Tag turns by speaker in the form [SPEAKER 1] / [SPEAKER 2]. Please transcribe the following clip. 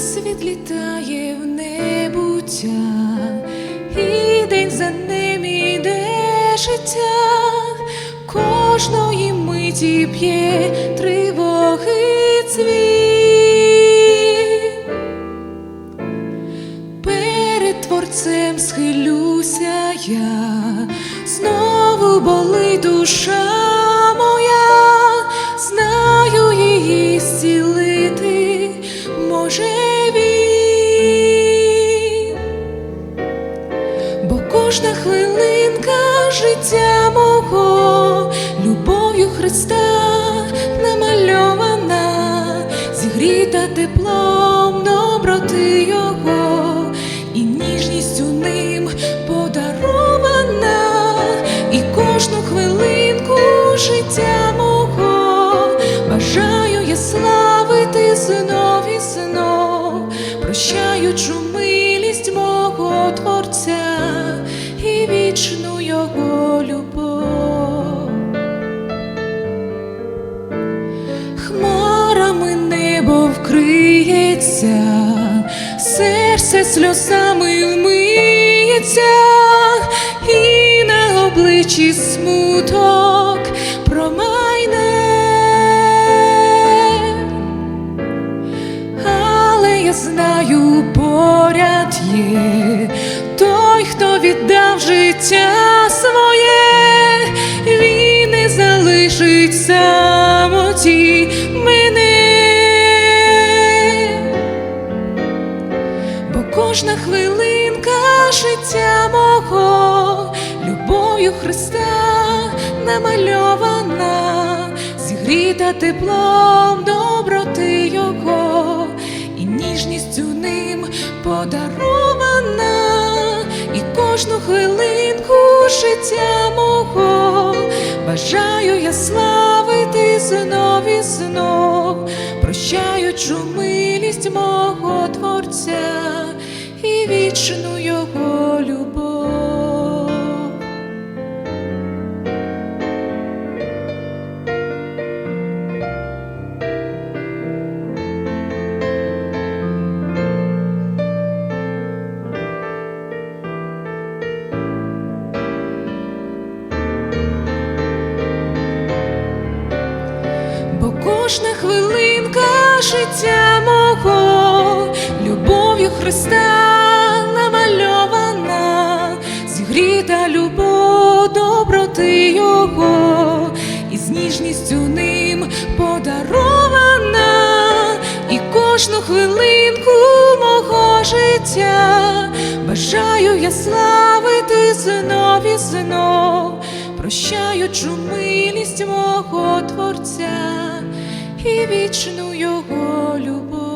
[SPEAKER 1] відлітає в небуття, і день за ним іде життя, кожної миті п'є тривоги цвіт. Перед творцем схилюся я, знову болить душа моя, кожна хвилинка життя мого. Любов'ю Христа намальована, зігріта теплом доброти Його. І ніжністю ним подарована, і кожну хвилинку життя мого бажаю я славити знов і прощаючу милість мого Творця вкриється, серце сльозами вмиється, і на обличчі смуток промайне. Але я знаю, поряд є той, хто віддав життя кожна хвилинка життя мого. Любов'ю Христа намальована, зігріта теплом доброти Його. І ніжністю ним подарована, і кожну хвилинку життя мого бажаю я славити знов і знов, прощаючу милість мого Творця і вічну його любов. бо кожна хвилинка життя мого любов'ю Христа любов доброти Його, і з ніжністю ним подарована, і кожну хвилинку мого життя бажаю я славити знов і знов, прощаючу милість мого Творця і вічну його любов.